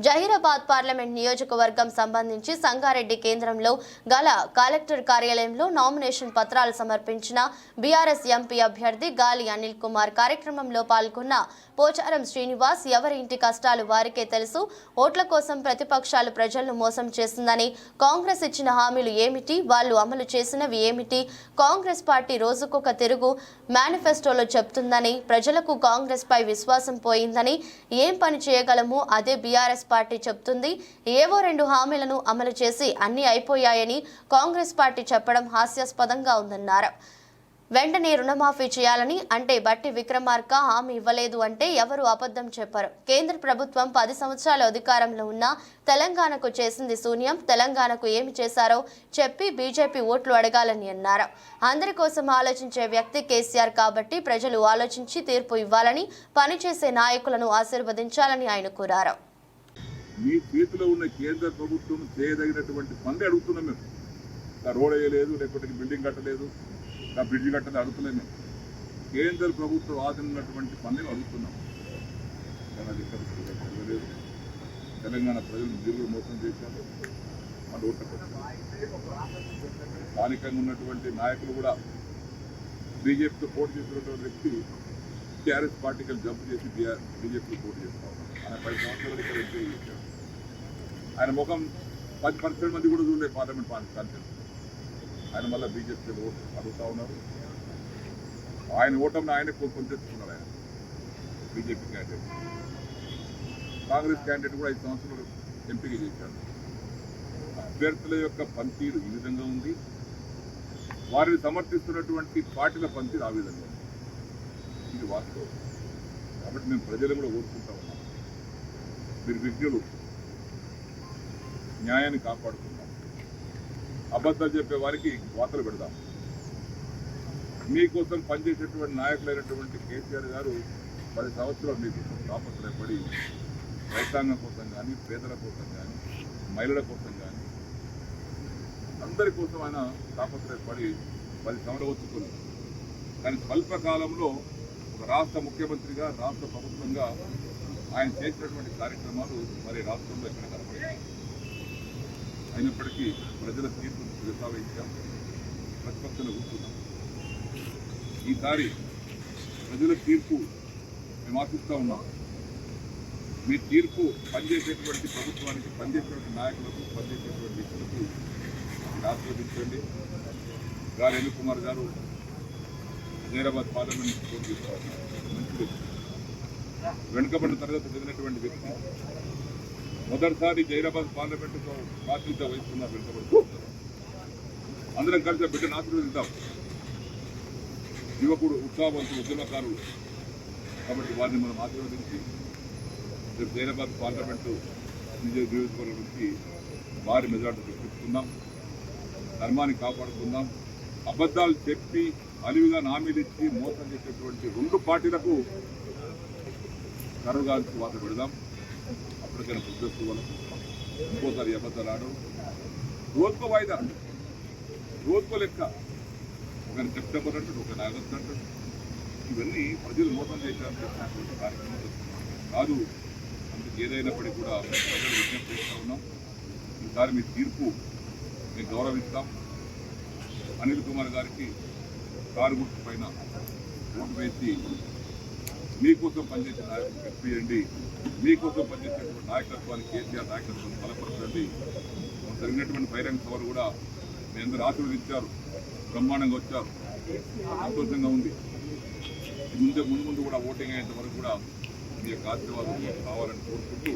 Zaheerabad parliament నియోజకవర్గం సంబంధించి సంగారెడ్డి కేంద్రంలో గల కలెక్టర్ కార్యాలయంలో నామినేషన్ పత్రాలు సమర్పించిన బీఆర్ఎస్ ఎంపీ అభ్యర్థి గాలి అనిల్ కుమార్ కార్యక్రమంలో పాల్గొన్న పోచారం శ్రీనివాస్ ఎవరి ఇంటి కష్టాలు వారికే తెలుసు ఓట్ల కోసం ప్రతిపక్షాలు ప్రజలను మోసం చేస్తుందని కాంగ్రెస్ ఇచ్చిన హామీలు ఏమిటి వాళ్ళు అమలు చేసినవి ఏమిటి కాంగ్రెస్ పార్టీ రోజుకొక తిరుగు మేనిఫెస్టోలో చెప్తుందని ప్రజలకు కాంగ్రెస్ పై విశ్వాసం పోయిందని ఏం పని చేయగలము అదే బీఆర్ఎస్ పార్టీ చెప్తుంది ఏవో రెండు హామీలను అమలు చేసి అన్ని అయిపోయాయని కాంగ్రెస్ పార్టీ చెప్పడం హాస్యాస్పదంగా ఉందన్నారు. వెంటనే రుణమాఫీ చేయాలని అంటే బట్టి విక్రమార్క హామీ ఇవ్వలేదు అంటే ఎవరు అబద్ధం చెప్పరు. కేంద్ర ప్రభుత్వం పది సంవత్సరాల అధికారంలో ఉన్న తెలంగాణకు చేసింది శూన్యం తెలంగాణకు ఏమి చేశారో చెప్పి బీజేపీ ఓట్లు అడగాలని అన్నారు. అందరి కోసం ఆలోచించే వ్యక్తి కేసీఆర్ కాబట్టి ప్రజలు ఆలోచించి తీర్పు ఇవ్వాలని పనిచేసే నాయకులను ఆశీర్వదించాలని ఆయన కోరారు. మీ చేతిలో ఉన్న కేంద్ర ప్రభుత్వం చేయదగినటువంటి పనులు అడుగుతున్నాం మేము. ఆ రోడ్ వేయలేదు లేకపోతే బిల్డింగ్ కట్టలేదు ఆ బ్రిడ్జ్ కట్టలేదు అడుగుతలేము మేము. కేంద్ర ప్రభుత్వం ఆదరినటువంటి పనులు అడుగుతున్నాం. కానీ అది జరగలేదు. తెలంగాణ ప్రజలు నిధులు మోసం చేశారు. మన ఓట్ల స్థానికంగా ఉన్నటువంటి నాయకులు కూడా బీజేపీతో పోటీ చేసినటువంటి వ్యక్తి టీఆర్ఎస్ పార్టీకి జంప్ చేసి బీఆర్ బీజేపీ పోటీ చేస్తాం. ఆయన పది సంవత్సరాలు ఇక్కడ ఎంపీ చేశారు ఆయన ముఖం పది పర్సెంట్ మంది కూడా చూడలేదు పార్లమెంట్ కాన్ఫరెన్స్ ఆయన మళ్ళీ బీజేపీ ఓటు అడుగుతా ఉన్నారు. ఆయన ఓటమిని ఆయనే కోరుకొని తెచ్చుకున్నారు ఆయన. బీజేపీ క్యాండిడేట్ కాంగ్రెస్ క్యాండిడేట్ కూడా ఐదు సంవత్సరాలు ఎంపిక చేశారు అభ్యర్థుల యొక్క పనితీరు ఈ విధంగా ఉంది. వారిని సమర్థిస్తున్నటువంటి పార్టీల పనితీరు ఆ విధంగా ఉంది. ఇది వాస్తవం. కాబట్టి మేము ప్రజలు కూడా కోరుకుంటా ఉన్నాం. మీరు విజ్ఞులు. న్యాయాన్ని కాపాడుకుందాం. అబద్ధాలు చెప్పే వారికి వార్తలు పెడదాం. మీకోసం పనిచేసేటువంటి నాయకులైనటువంటి కేసీఆర్ గారు పది సంవత్సరాలు మీకు తాపత్రయపడి రైతాంగం కోసం కానీ పేదల కోసం కానీ మహిళల కోసం కానీ అందరి కోసం ఆయన తాపత్రయపడి పది సంవత్సరాలు వచ్చుకున్నారు కానీ స్వల్ప కాలంలో ఒక రాష్ట్ర ముఖ్యమంత్రిగా రాష్ట్ర ప్రభుత్వంగా ఆయన చేసినటువంటి కార్యక్రమాలు మరి రాష్ట్రంలో ఇక్కడ కనపడలేదు. అయినప్పటికీ ప్రజల తీర్పు విసావించాం ప్రతిపక్షంలో కూర్చున్నాం ఈసారి ప్రజల తీర్పు మేము ఆశిస్తూ ఉన్నాం. మీ తీర్పు పనిచేసేటువంటి ప్రభుత్వానికి పనిచేసేటువంటి నాయకులకు పనిచేసేటువంటి వ్యక్తులకు ఆశీర్వదించండి. గారు కుమార్ గారు హైదరాబాద్ పార్లమెంట్ పోటీ మంచి వ్యక్తి. వెనుకబడిన తరగతి చదివినటువంటి వ్యక్తి. మొదటిసారి హైదరాబాద్ పార్లమెంట్తో బాధ్యత వహిస్తున్న వెనుకబడి అందరం కలిసి ఆ బిడ్డను ఆశీర్వదిద్దాం యువకుడు ఉత్సాహవంతులు ఉద్యమకారులు కాబట్టి వారిని మనం ఆశీర్వదించి రేపు హైదరాబాద్ పార్లమెంటు నిజ నియోజకవర్గం నుంచి వారి మెజార్టీ తెప్పిస్తున్నాం. ధర్మాన్ని కాపాడుకుందాం అబద్ధాలు చెప్పి అలివిగా నామీలు ఇచ్చి మోసం చేసేటువంటి రెండు పార్టీలకు కరువుగాల్సి వాత పెడదాం. అప్పటికైనా బుద్ధస్తు వాళ్ళకు ఇంకోసారి అబద్ధాలు ఆడవు రోజుకో వాయిదా. రోజుకో లెక్క. ఒకరిని సెప్టెంబర్ అంటాడు ఒకరిని ఆగస్టు అంటాడు. ఇవన్నీ ప్రజలు మోసం చేశారు కార్యక్రమాలు కాదు అందుకు ఏదైనప్పటికీ కూడా ప్రజలు విజ్ఞప్తి చేస్తూ ఉన్నాం. ఈసారి మీ తీర్పు మేము గౌరవిస్తాం. అనిల్ కుమార్ గారికి కారు గుర్తు పైన ఓటు వేసి మీకోసం పనిచేసే నాయకులు చెప్పియండి మీకోసం పనిచేసేటువంటి నాయకత్వాన్ని కేసీఆర్ నాయకత్వాన్ని బలపరచండి. జరిగినటువంటి బహిరంగ సభలు కూడా మీ అందరూ ఆశీర్వదించారు. బ్రహ్మాండంగా వచ్చారు. సంతోషంగా ఉంది. ముందు ముందు ముందు కూడా ఓటింగ్ అయ్యేంత వరకు కూడా మీ యొక్క ఆశీర్వాదం కావాలని కోరుకుంటూ